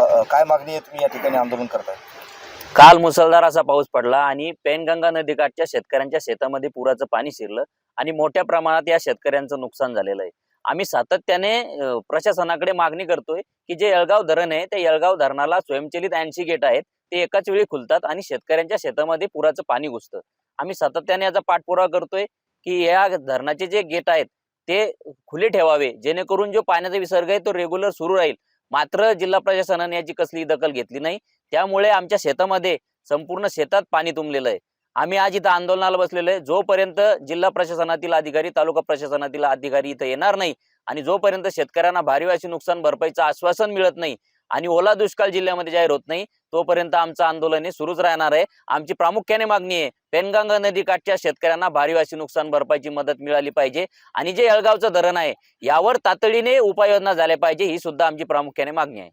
काय मागणी आहे तुम्ही या ठिकाणी आंदोलन करताय? काल मुसळधार असा पाऊस पडला आणि पेनगंगा नदीकाठच्या शेतकऱ्यांच्या शेतामध्ये पुराचं पाणी शिरलं आणि मोठ्या प्रमाणात या शेतकऱ्यांचं नुकसान झालेलं आहे. आम्ही सातत्याने अं, प्रशासनाकडे मागणी करतोय की जे येळगाव धरण आहे त्या येळगाव धरणाला स्वयंचलित ऐंशी गेट आहेत ते एकाच वेळी खुलतात आणि शेतकऱ्यांच्या शेतामध्ये पुराचं पाणी घुसतं. आम्ही सातत्याने याचा पाठपुरावा करतोय की या धरणाचे जे गेट आहेत ते खुले ठेवावे जेणेकरून जो पाण्याचा विसर्ग आहे तो रेग्युलर सुरू राहील. मात्र जिल्हा प्रशासनाने याची कसली दखल घेतली नाही. त्यामुळे आमच्या शेतामध्ये संपूर्ण शेतात पाणी तुंबलेलं आहे. आम्ही आज इथं आंदोलनाला बसलेलो आहे. जोपर्यंत जिल्हा प्रशासनातील अधिकारी तालुका प्रशासनातील अधिकारी इथं येणार नाही आणि जोपर्यंत शेतकऱ्यांना भारी नुकसान भरपाईचं आश्वासन मिळत नाही आणि ओला दुष्काळ जिल्ह्यामध्ये जाहीर होत नाही तोपर्यंत आमचं आंदोलन हे सुरूच राहणार आहे. आमची प्रामुख्याने मागणी आहे पेनगंगा नदीकाठच्या शेतकऱ्यांना भारी नुकसान भरपाईची मदत मिळाली पाहिजे आणि जे यळगावचं धरण आहे यावर तातडीने उपाययोजना झाल्या पाहिजे ही सुद्धा आमची प्रामुख्याने मागणी आहे.